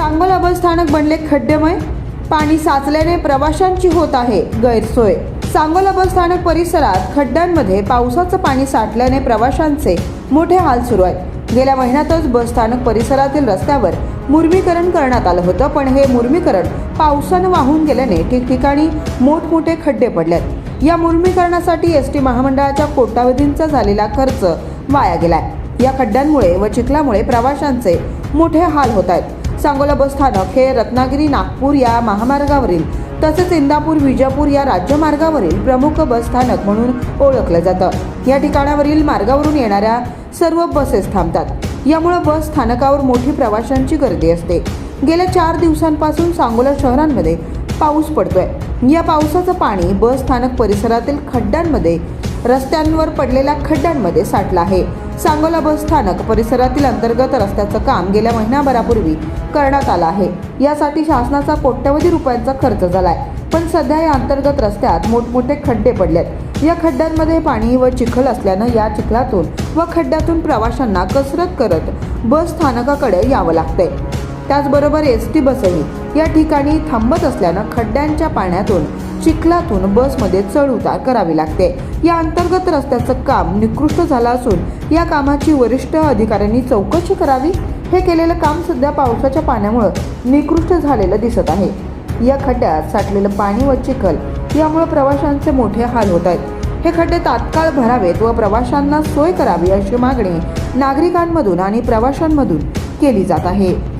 सांगोला बस स्थानक बनले खड्डेमय. पाणी साचल्याने प्रवाशांची होत आहे गैरसोय. सांगोला बस स्थानक परिसरात खड्ड्यांमध्ये पावसाचं पाणी साठल्याने प्रवाशांचे मोठे हाल सुरू आहेत. गेल्या महिन्यातच बस स्थानक परिसरातील रस्त्यावर मुर्मीकरण करण्यात आलं होतं पण हे मुर्मीकरण पावसानं वाहून गेल्याने ठिकठिकाणी मोठमोठे खड्डे पडलेत. या मुर्मीकरणासाठी एस टी महामंडळाच्या कोट्यावधींचा झालेला खर्च वाया गेलाय. या खड्ड्यांमुळे व चिखलामुळे प्रवाशांचे मोठे हाल होत आहेत. सांगोला बस स्थानक हे रत्नागिरी नागपूर या महामार्गावरील तसेच इंदापूर विजापूर या राज्यमार्गावरील प्रमुख बस स्थानक म्हणून ओळखलं जातं. या ठिकाणावरील मार्गावरून येणाऱ्या सर्व बसेस थांबतात. यामुळे बस स्थानकावर मोठी प्रवाशांची गर्दी असते. गेल्या चार दिवसांपासून सांगोला शहरांमध्ये पाऊस पडतोय. या पावसाचं पाणी बस स्थानक परिसरातील खड्ड्यांमध्ये रस्त्यांवर पडलेल्या खड्ड्यांमध्ये साठलं आहे. सांगोला बस स्थानक परिसरातील अंतर्गत रस्त्याचं काम गेल्या महिनाभरापूर्वी करण्यात आलं आहे. यासाठी शासनाचा कोट्यवधी रुपयांचा खर्च झालाय. पण सध्या या अंतर्गत रस्त्यात मोठमोठे खड्डे पडलेत. या खड्ड्यांमध्ये पाणी व चिखल असल्यानं या चिखलातून व खड्ड्यातून प्रवाशांना कसरत करत बस स्थानकाकडे यावं लागतंय. त्याचबरोबर एस टी बसही या ठिकाणी थांबत असल्यानं खड्ड्यांच्या पाण्यातून चिखलातून बसमध्ये चढ उतार करावी लागते. या अंतर्गत रस्त्याचं काम निकृष्ट झालं असून या कामाची वरिष्ठ अधिकाऱ्यांनी चौकशी करावी. हे केलेलं काम सध्या पावसाच्या पाण्यामुळं निकृष्ट झालेलं दिसत आहे. या खड्ड्यात साठलेलं पाणी व चिखल यामुळे प्रवाशांचे मोठे हाल होत आहेत. हे खड्डे तात्काळ भरावेत व प्रवाशांना सोय करावी अशी मागणी नागरिकांमधून आणि प्रवाशांमधून केली जात आहे.